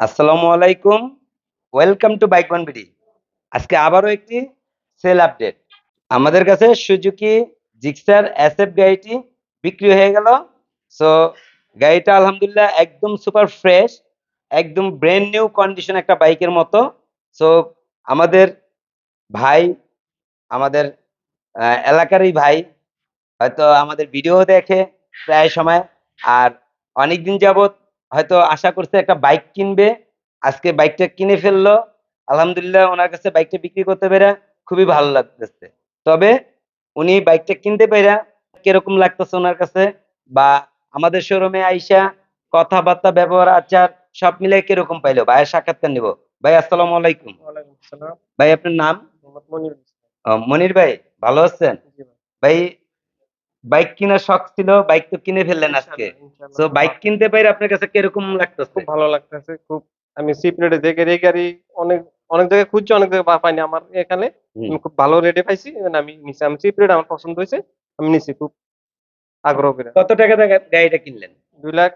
আসসালামু আলাইকুম। Welcome to bike BD আজকে আবারও একটি সেল আপডেট আমাদের কাছে সুজুকি জিক্সার এসএফ গাড়িটি বিক্রি হয়ে গেল। সো গাড়িটা আলহামদুলিল্লাহ একদম সুপার ফ্রেশ একদম ব্র্যান্ড নিউ কন্ডিশন একটা বাইকের মতো। সো আমাদের ভাই, আমাদের এলাকারই ভাই হয়তো আমাদের ভিডিও দেখে প্রায় সময়। আর অনেকদিন যাবত হয়তো আশা করছে একটা বাইক কিনবে আজকে বাইকটা কিনে ফেলল আলহামদুলিল্লাহ ওনার কাছে বাইকটা বিক্রি করতে পেরে খুবই ভালো লাগতেছে। তবে উনি বাইকটা কিনতে পেরে কীরকম লাগতেছে ওনার কাছে বা আমাদের শোরুমে আইসা কথাবার্তা ব্যবহার আচার সব মিলে কীরকম পাইলো? ভাইয়ের সাক্ষাৎকার নিব। ভাই আসসালামু আলাইকুম। ভাই আপনার নাম? মনির ভাই ভালো আছেন? ভাই। বাইক কেনার শখ ছিল বাইক তো কিনে ফেললেন আজকে। তো বাইক কিনতে পারে আপনার কাছে কীরকম লাগতেছে? খুব ভালো লাগতেছে খুব আমি সিপ রেটে দেখে এই গাড়ি অনেক অনেক জায়গায় খুঁজছি অনেক জায়গায় পাইনি আমার এখানে। আমি খুব ভালো রেটে পাইছি আমি নিছি আমি সিপ রেট আমার পছন্দ হয়েছে আমি নিছি খুব আগ্রহ করে। কত টাকা গাড়িটা কিনলেন? দুই লাখ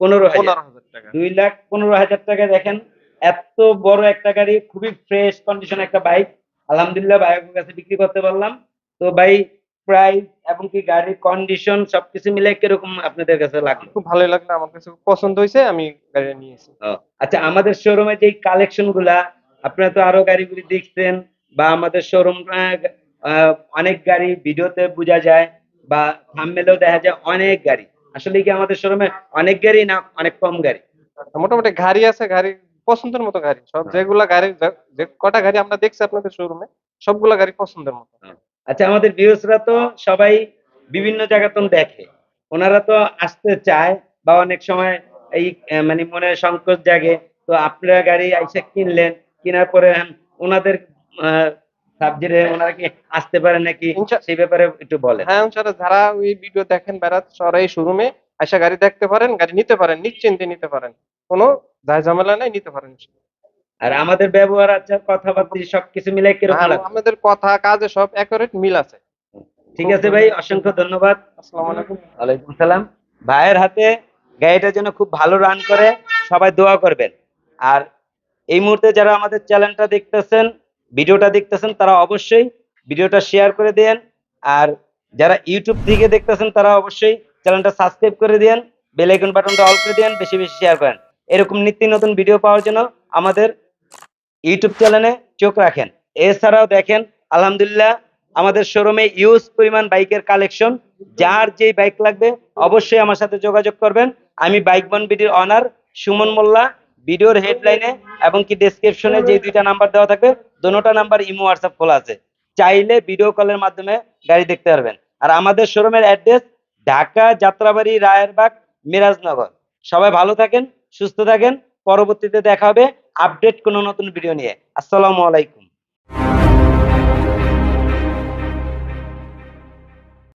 পনেরো হাজার। টাকা। দুই লাখ পনেরো হাজার টাকা দেখেন এত বড় একটা গাড়ি খুবই ফ্রেশ কন্ডিশন একটা বাইক। আলহামদুলিল্লাহ ভাইয়ের কাছে বিক্রি করতে পারলাম। তো ভাই প্রাইস এবং কি গাড়ির কন্ডিশন সবকিছু মিলে কীরকম আপনাদের কাছে লাগল? খুব ভালোই লাগল আমার কাছে পছন্দ হয়েছে আমি গাড়িটা নিয়েছি আচ্ছা আমাদের শোরুমে যে কালেকশনগুলা আপনারা তো আরও গাড়িগুলি দেখছেন বা আমাদের শোরুম অনেক গাড়ি ভিডিওতে বোঝা যায় বা থাম্বনেলেও দেখা যায় অনেক গাড়ি। আসলে কি আমাদের শোরুমে অনেক গাড়ি না অনেক কম গাড়ি? মোটামুটি গাড়ি আছে গাড়ি পছন্দের মতো গাড়ি। সব হ্যাঁ। যেগুলা গাড়ি যে- যে কটা গাড়ি আমরা দেখছি আপনাদের শোরুমে সবগুলা গাড়ি পছন্দের মতো। আচ্ছা আমাদের ভিউসরা তো সবাই বিভিন্ন জায়গাতন দেখে। ওনারা তো আসতে চায় বা অনেক সময় এই মানে মনে সংকোচ জাগে। তো আপনারা গাড়ি আইসা কিনলেন কেনার পরে ওনাদের সাবজেক্টে ওনারা কি আসতে পারে নাকি? সেই ব্যাপারে একটু বলেন। হ্যাঁ ইনশাআল্লাহ যারা ওই ভিডিও দেখেন বেড়াত সরাই শোরুমে আইসা গাড়ি দেখতে পারেন গাড়ি নিতে পারেন নিশ্চিন্তে নিতে পারেন। কোনো দায় ঝামেলা নাই নিতে পারেন আর আমাদের ব্যবহার আচার কথাবার্তা সবকিছু মিলে কীরকম আমাদের কথা কাজে সব একুরেট মিল আছে। ঠিক আছে ভাই অসংখ্য ধন্যবাদ। আসসালামু আলাইকুম। ওয়ালাইকুম সালাম। ভাইয়ের হাতে গাড়িটা যেন খুব ভালো রান করে সবাই দোয়া করবেন। আর এই মুহূর্তে যারা আমাদের চ্যানেলটা দেখতেছেন ভিডিওটা দেখতেছেন তারা অবশ্যই ভিডিওটা শেয়ার করে দেন আর যারা ইউটিউব থেকে দেখতেছেন তারা অবশ্যই চ্যানেলটা সাবস্ক্রাইব করে দেন বেল আইকন বাটনটা অল করে দেন বেশি বেশি শেয়ার করেন। এরকম নিত্য নতুন ভিডিও পাওয়ার জন্য আমাদের ইউটিউব চ্যানেলে চোখ রাখেন। এছাড়াও দেখেন, আলহামদুলিল্লাহ, আমাদের শোরুমে ইউজ পরিমাণ বাইকের কালেকশন যার যেই বাইক লাগবে, অবশ্যই আমার সাথে যোগাযোগ করবেন। আমি বাইক বন বিডির অনার সুমন মোল্লা। ভিডিওর হেডলাইনে এবং কি ডেসক্রিপশনে যে দুইটা নাম্বার দেওয়া থাকবে দোনোটা নাম্বার ইমো হোয়াটসঅ্যাপ খোলা আছে। চাইলে ভিডিও কলের মাধ্যমে গাড়ি দেখতে পারবেন। আর আমাদের শোরুমের অ্যাড্রেস ঢাকা যাত্রাবাড়ি রায়েরবাগ মিরাজনগর। সবাই ভালো থাকেন, সুস্থ থাকেন। পরবর্তীতে দেখা হবে। আপডেট কোনো নতুন ভিডিও নিয়ে। আসসালামু আলাইকুম।